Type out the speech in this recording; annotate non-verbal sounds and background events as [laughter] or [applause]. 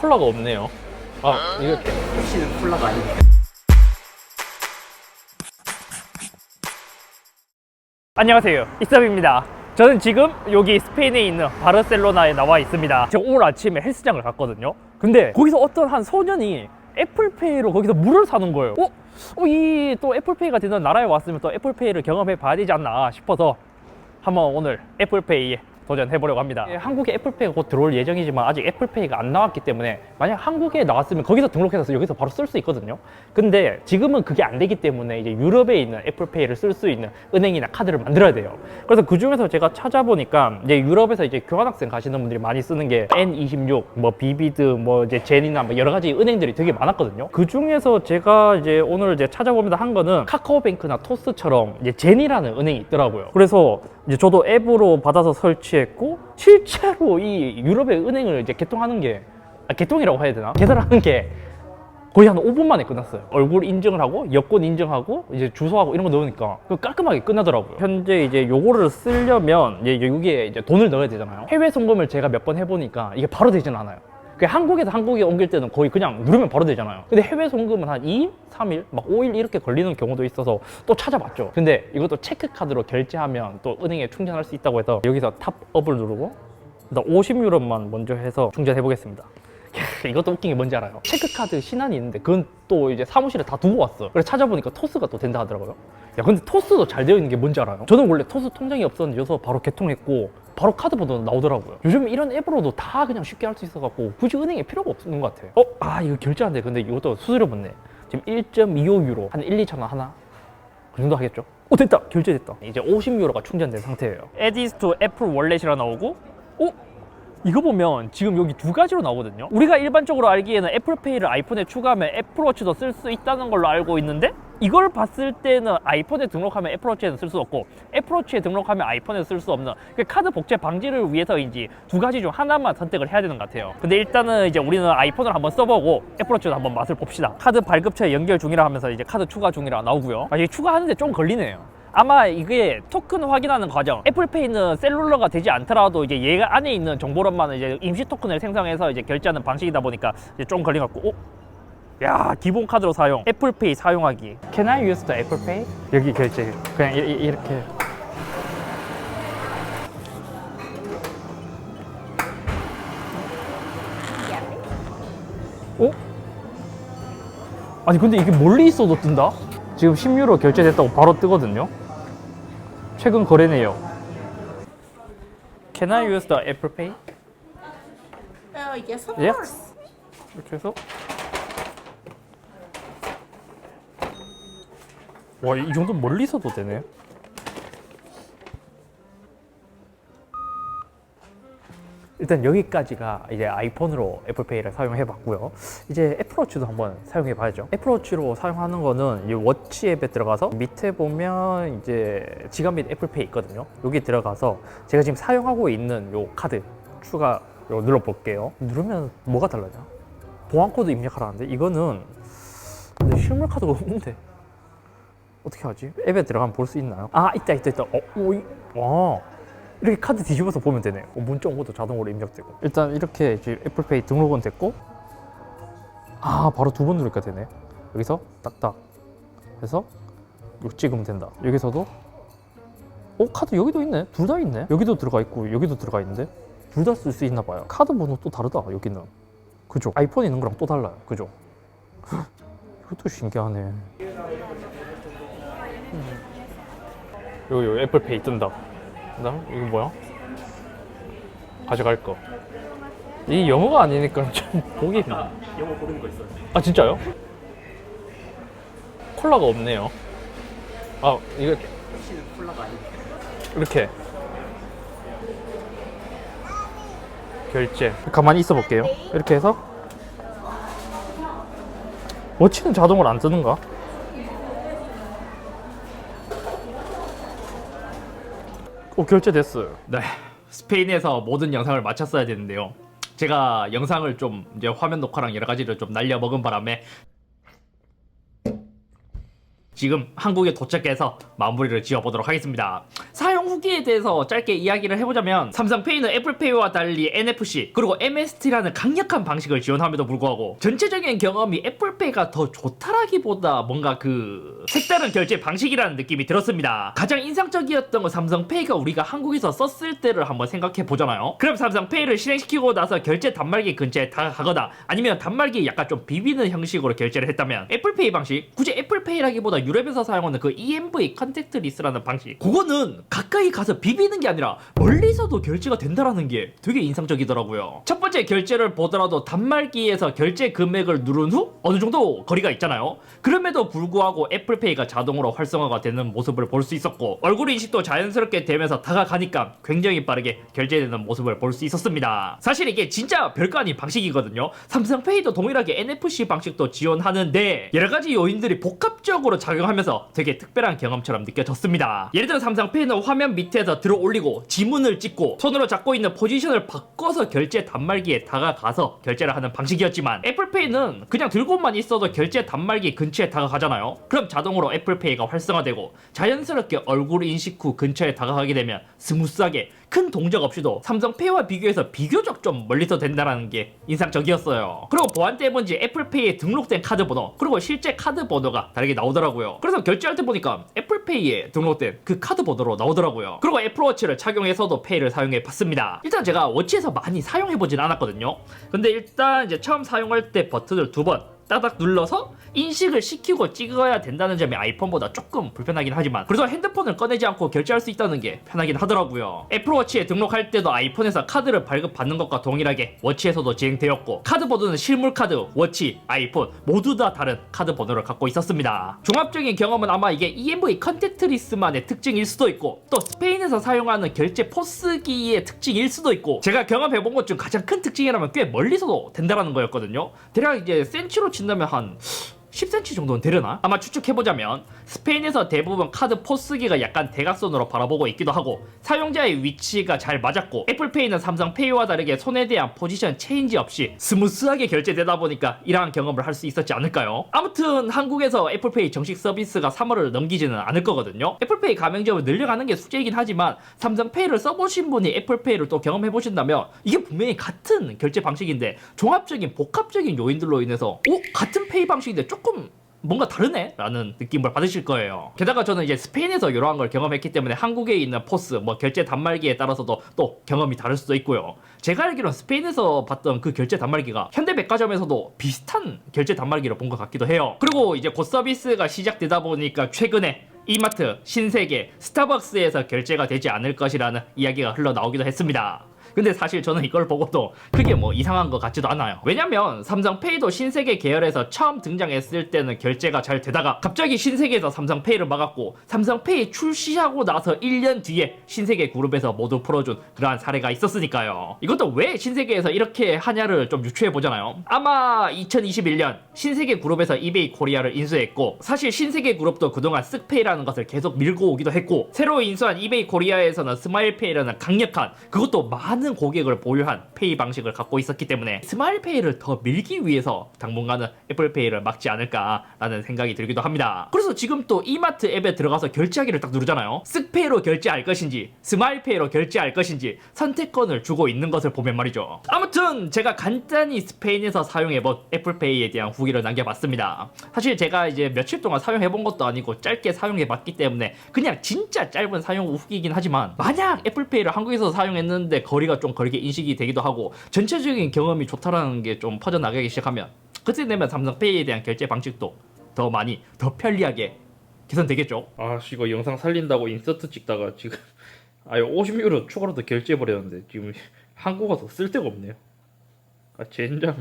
콜라가 없네요. 아, 이거 혹시는 콜라가 아닙니까? 안녕하세요. 이섭입니다. 저는 지금 여기 스페인에 있는 바르셀로나에 나와 있습니다. 제가 오늘 아침에 헬스장을 갔거든요. 근데 거기서 어떤 한 소년이 애플페이로 거기서 물을 사는 거예요. 어? 어, 이 또 애플페이가 되는 나라에 왔으면 또 애플페이를 경험해 봐야 되지 않나 싶어서 한번 오늘 애플페이에 도전해보려고 합니다. 예, 한국에 애플페이가 곧 들어올 예정이지만 아직 애플페이가 안 나왔기 때문에 만약 한국에 나왔으면 거기서 등록해서 여기서 바로 쓸 수 있거든요. 근데 지금은 그게 안 되기 때문에 이제 유럽에 있는 애플페이를 쓸 수 있는 은행이나 카드를 만들어야 돼요. 그래서 그 중에서 제가 찾아보니까 이제 유럽에서 이제 교환학생 가시는 분들이 많이 쓰는 게 N26, 뭐 비비드, 뭐 이제 젠이나 뭐 여러 가지 은행들이 되게 많았거든요. 그 중에서 제가 이제 오늘 이제 찾아보면서 한 거는 카카오뱅크나 토스처럼 이제 젠이라는 은행이 있더라고요. 그래서 이제 저도 앱으로 받아서 설치했고 실제로 이 유럽의 은행을 이제 개통하는 게 아, 개통이라고 해야 되나? 개설하는 게 거의 한 5분 만에 끝났어요. 얼굴 인증을 하고 여권 인증하고 이제 주소하고 이런 거 넣으니까 그 깔끔하게 끝나더라고요. 현재 이제 요거를 쓰려면 이제 여기에 이제 돈을 넣어야 되잖아요. 해외 송금을 제가 몇 번 해보니까 이게 바로 되진 않아요. 그 한국에서 한국에 옮길 때는 거의 그냥 누르면 바로 되잖아요. 근데 해외 송금은 한 2일, 3일, 막 5일 이렇게 걸리는 경우도 있어서 또 찾아봤죠. 근데 이것도 체크카드로 결제하면 또 은행에 충전할 수 있다고 해서 여기서 탑업을 누르고 일단 50유로만 먼저 해서 충전해 보겠습니다. 이것도 웃긴 게 뭔지 알아요? 체크카드 신한이 있는데 그건 또 이제 사무실에 다 두고 왔어. 그래서 찾아보니까 토스가 또 된다 하더라고요. 야, 근데 토스도 잘 되어 있는 게 뭔지 알아요? 저는 원래 토스 통장이 없었는데 여기서 바로 개통했고 바로 카드 번호 나오더라고요. 요즘 이런 앱으로도 다 그냥 쉽게 할 수 있어갖고 굳이 은행에 필요가 없는 것 같아요. 어? 아, 이거 결제한데 근데 이것도 수수료 붙네. 지금 1.25유로 한 1, 2천 원 하나? 그 정도 하겠죠? 오 됐다 결제됐다 이제 50유로가 충전된 상태예요 to Apple 월렛이라 나오고 어? 이거 보면 지금 여기 두 가지로 나오거든요 우리가 일반적으로 알기에는 애플페이를 아이폰에 추가하면 애플워치도 쓸 수 있다는 걸로 알고 있는데 이걸 봤을 때는 아이폰에 등록하면 애플워치에는 쓸 수 없고 애플워치에 등록하면 아이폰에 쓸 수 없는 그 카드 복제 방지를 위해서인지 두 가지 중 하나만 선택을 해야 되는 것 같아요. 근데 일단은 이제 우리는 아이폰을 한번 써보고 애플워치도 한번 맛을 봅시다. 카드 발급처에 연결 중이라 하면서 이제 카드 추가 중이라 나오고요. 아, 이게 추가하는데 좀 걸리네요. 아마 이게 토큰 확인하는 과정 애플페이는 셀룰러가 되지 않더라도 이제 얘가 안에 있는 정보론만 이제 임시 토큰을 생성해서 이제 결제하는 방식이다 보니까 이제 좀 걸린 것 같고 어? 야 기본 카드로 사용 애플페이 사용하기 Can I use the Apple Pay? 여기 결제 그냥 이, 이- 이렇게 어? 아니 근데 이게 멀리 있어도 뜬다? 지금 10유로 결제됐다고 바로 뜨거든요 최근 거래네요 Can I use the Apple Pay? Yes, of Yes. course. 이렇게 해서 와 이 정도 멀리서도 되네. 일단 여기까지가 이제 아이폰으로 애플페이를 사용해 봤고요. 이제 애플워치도 한번 사용해 봐야죠. 애플워치로 사용하는 거는 이 워치 앱에 들어가서 밑에 보면 이제 지갑 및 애플페이 있거든요. 여기 들어가서 제가 지금 사용하고 있는 요 카드 추가 요 눌러 볼게요. 누르면 뭐가 달라져? 보안 코드 입력하라는데? 이거는 근데 실물 카드가 없는데 어떻게 하지? 앱에 들어가면 볼 수 있나요? 아 있다 있다 있다. 어, 오, 이, 와 이렇게 카드 뒤집어서 보면 되네. 어, 문자 온 것도 자동으로 입력되고. 일단 이렇게 애플페이 등록은 됐고, 아 바로 두 번 누르니까 되네. 여기서 딱딱 해서 이거 찍으면 된다. 여기서도 어 카드 여기도 있네. 둘 다 있네. 여기도 들어가 있고 여기도 들어가 있는데 둘 다 쓸 수 있나 봐요. 카드 번호 또 다르다 여기는. 그죠? 아이폰 있는 거랑 또 달라요. 그죠? [laughs] 이것도 신기하네. 여기, 여기 애플페이 뜬다. 그다음 이거 뭐야? 가져갈 거. 이 영어가 아니니까 [laughs] 좀 보기 힘들어. 영어 모르는 거 있어요. 아 진짜요? 콜라가 없네요. 아 이거 혹시는 콜라가 아닙니까? 이렇게 결제 가만히 있어 볼게요 이렇게 해서 워치는 자동으로 안 뜨는가? 오 결제됐어요. 네 스페인에서 모든 영상을 마쳤어야 되는데요. 제가 영상을 좀 이제 화면 녹화랑 여러 가지를 좀 날려 먹은 바람에 지금 한국에 도착해서 마무리를 지어보도록 하겠습니다. 사용 후기에 대해서 짧게 이야기를 해보자면 삼성페이는 애플페이와 달리 NFC 그리고 MST라는 강력한 방식을 지원함에도 불구하고 전체적인 경험이 애플페이가 더 좋다라기보다 뭔가 그 색다른 결제 방식이라는 느낌이 들었습니다. 가장 인상적이었던 건 삼성페이가 우리가 한국에서 썼을 때를 한번 생각해 보잖아요. 그럼 삼성페이를 실행시키고 나서 결제 단말기 근처에 다가가거나 아니면 단말기 약간 좀 비비는 형식으로 결제를 했다면 애플페이 방식 굳이 애플페이라기보다 유럽에서 사용하는 그 EMV 컨택트 리스라는 방식 그거는 가까이 가서 비비는 게 아니라 멀리서도 결제가 된다라는 게 되게 인상적이더라고요. 첫 번째 결제를 보더라도 단말기에서 결제 금액을 누른 후 어느 정도 거리가 있잖아요. 그럼에도 불구하고 애플페이가 자동으로 활성화가 되는 모습을 볼 수 있었고 얼굴 인식도 자연스럽게 되면서 다가가니까 굉장히 빠르게 결제되는 모습을 볼 수 있었습니다. 사실 이게 진짜 별거 아닌 방식이거든요. 삼성페이도 동일하게 NFC 방식도 지원하는데 여러 가지 요인들이 복합적으로 작용 하면서 되게 특별한 경험처럼 느껴졌습니다. 예를 들어 삼성 페이는 화면 밑에서 들어 올리고 지문을 찍고 손으로 잡고 있는 포지션을 바꿔서 결제 단말기에 다가가서 결제를 하는 방식이었지만 애플페이는 그냥 들고만 있어도 결제 단말기 근처에 다가가잖아요. 그럼 자동으로 애플페이가 활성화되고 자연스럽게 얼굴 인식 후 근처에 다가가게 되면 스무스하게 큰 동작 없이도 삼성 페이와 비교해서 비교적 좀 멀리서 된다는 게 인상적이었어요. 그리고 보안 때문인지 애플페이에 등록된 카드 번호 그리고 실제 카드 번호가 다르게 나오더라고요. 그래서 결제할 때 보니까 애플페이에 등록된 그 카드 번호로 나오더라고요. 그리고 애플워치를 착용해서도 페이를 사용해 봤습니다. 일단 제가 워치에서 많이 사용해 보진 않았거든요. 근데 일단 이제 처음 사용할 때 버튼을 두번 따닥 눌러서 인식을 시키고 찍어야 된다는 점이 아이폰보다 조금 불편하긴 하지만 그래도 핸드폰을 꺼내지 않고 결제할 수 있다는 게 편하긴 하더라고요. 애플워치에 등록할 때도 아이폰에서 카드를 발급받는 것과 동일하게 워치에서도 진행되었고 카드 번호는 실물 카드, 워치, 아이폰 모두 다 다른 카드 번호를 갖고 있었습니다. 종합적인 경험은 아마 이게 EMV 컨택트리스만의 특징일 수도 있고 또 스페인에서 사용하는 결제 포스기의 특징일 수도 있고 제가 경험해본 것 중 가장 큰 특징이라면 꽤 멀리서도 된다라는 거였거든요. 대략 이제 센치로 친다면 한 10cm 정도는 되려나? 아마 추측해보자면 스페인에서 대부분 카드 포스기가 약간 대각선으로 바라보고 있기도 하고 사용자의 위치가 잘 맞았고 애플페이는 삼성페이와 다르게 손에 대한 포지션 체인지 없이 스무스하게 결제되다 보니까 이러한 경험을 할 수 있었지 않을까요? 아무튼 한국에서 애플페이 정식 서비스가 3월을 넘기지는 않을 거거든요 애플페이 가맹점을 늘려가는 게 숙제이긴 하지만 삼성페이를 써보신 분이 애플페이를 또 경험해보신다면 이게 분명히 같은 결제 방식인데 종합적인 복합적인 요인들로 인해서 오? 같은 페이 방식인데 뭔가 다르네? 라는 느낌을 받으실 거예요. 게다가 저는 이제 스페인에서 이러한 걸 경험했기 때문에 한국에 있는 포스, 뭐 결제 단말기에 따라서도 또 경험이 다를 수도 있고요. 제가 알기로는 스페인에서 봤던 그 결제 단말기가 현대백화점에서도 비슷한 결제 단말기를 본것 같기도 해요. 그리고 이제 곧 서비스가 시작되다 보니까 최근에 이마트, 신세계, 스타벅스에서 결제가 되지 않을 것이라는 이야기가 흘러나오기도 했습니다. 근데 사실 저는 이걸 보고도 크게 뭐 이상한 것 같지도 않아요. 왜냐면 삼성페이도 신세계 계열에서 처음 등장했을 때는 결제가 잘 되다가 갑자기 신세계에서 삼성페이를 막았고 삼성페이 출시하고 나서 1년 뒤에 신세계 그룹에서 모두 풀어준 그러한 사례가 있었으니까요. 이것도 왜 신세계에서 이렇게 하냐를 좀 유추해 보잖아요. 아마 2021년 신세계 그룹에서 이베이 코리아를 인수했고 사실 신세계 그룹도 그동안 쓱페이라는 것을 계속 밀고 오기도 했고 새로 인수한 이베이 코리아에서는 스마일페이라는 강력한 그것도 많은 고객을 보유한 페이 방식을 갖고 있었기 때문에 스마일페이를 더 밀기 위해서 당분간은 애플페이를 막지 않을까라는 생각이 들기도 합니다. 그래서 지금 또 이마트 앱에 들어가서 결제하기를 딱 누르잖아요. 쓱페이로 결제할 것인지 스마일페이로 결제할 것인지 선택권을 주고 있는 것을 보면 말이죠. 아무튼 제가 간단히 스페인에서 사용해본 애플페이에 대한 후기를 남겨봤습니다. 사실 제가 이제 며칠 동안 사용해본 것도 아니고 짧게 사용해봤기 때문에 그냥 진짜 짧은 사용 후기이긴 하지만 만약 애플페이를 한국에서 사용했는데 거리가 좀 걸게 인식이 되기도 하고 전체적인 경험이 좋다라는 게 좀 퍼져나가기 시작하면 그때 되면 삼성페이에 대한 결제 방식도 더 많이 더 편리하게 개선되겠죠. 아, 씨, 이거 영상 살린다고 인서트 찍다가 지금 아예 50유로 추가로 더 결제해버렸는데 지금 [laughs] 한국어서 쓸데가 없네요. 아, 젠장.